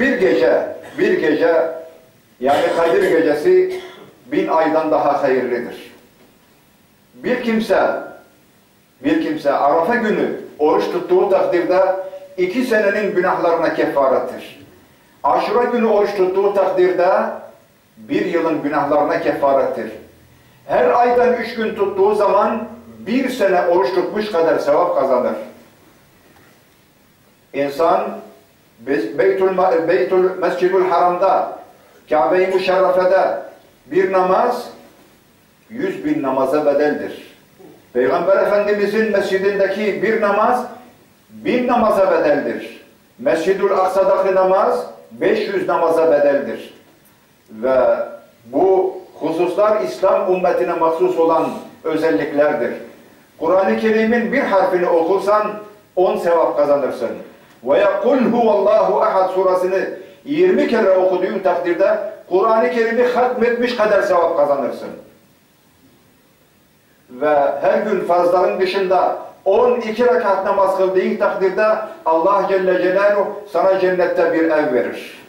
Bir gece, bir gece yani Kadir gecesi bin aydan daha hayırlıdır. Bir kimse, bir kimse Arafa günü oruç tuttuğu takdirde iki senenin günahlarına kefarettir. Aşura günü oruç tuttuğu takdirde bir yılın günahlarına kefarettir. Her aydan üç gün tuttuğu zaman bir sene oruç tutmuş kadar sevap kazanır. İnsan Beytül, Beytül Mescidül Haram'da, Kabe-i Müşerrefe'de bir namaz yüz bin namaza bedeldir. Peygamber Efendimizin mescidindeki bir namaz bin namaza bedeldir. Mescidül Aksa'daki namaz 500 namaza bedeldir. Ve bu hususlar İslam ümmetine mahsus olan özelliklerdir. Kur'an-ı Kerim'in bir harfini okursan on sevap kazanırsın. Veya kul huvallahu ahad surasını 20 kere okuduğun takdirde Kur'an-ı Kerim'i hatmetmiş kadar sevap kazanırsın. Ve her gün farzların dışında 12 rekat namaz kıldığın takdirde Allah Celle Celaluhu sana cennette bir ev verir.